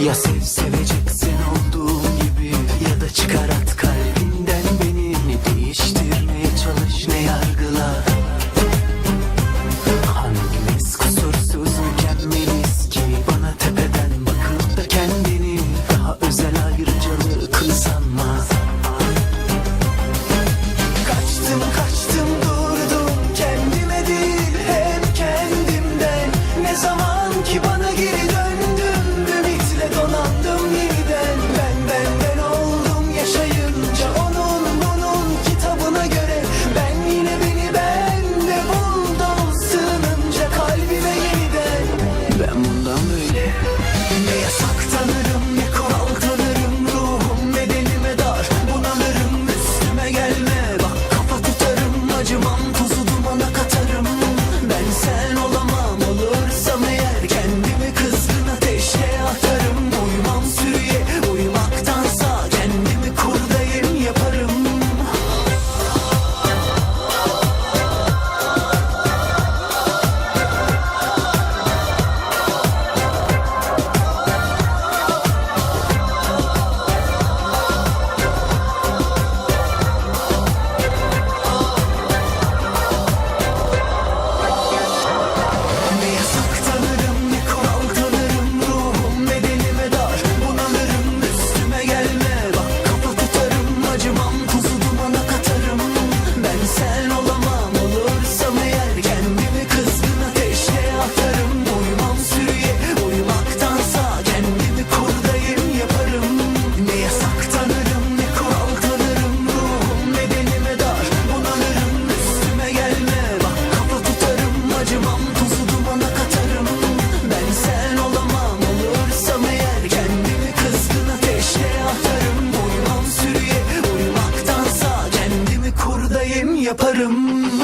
E assim. bundan böyle. Buradayım yaparım.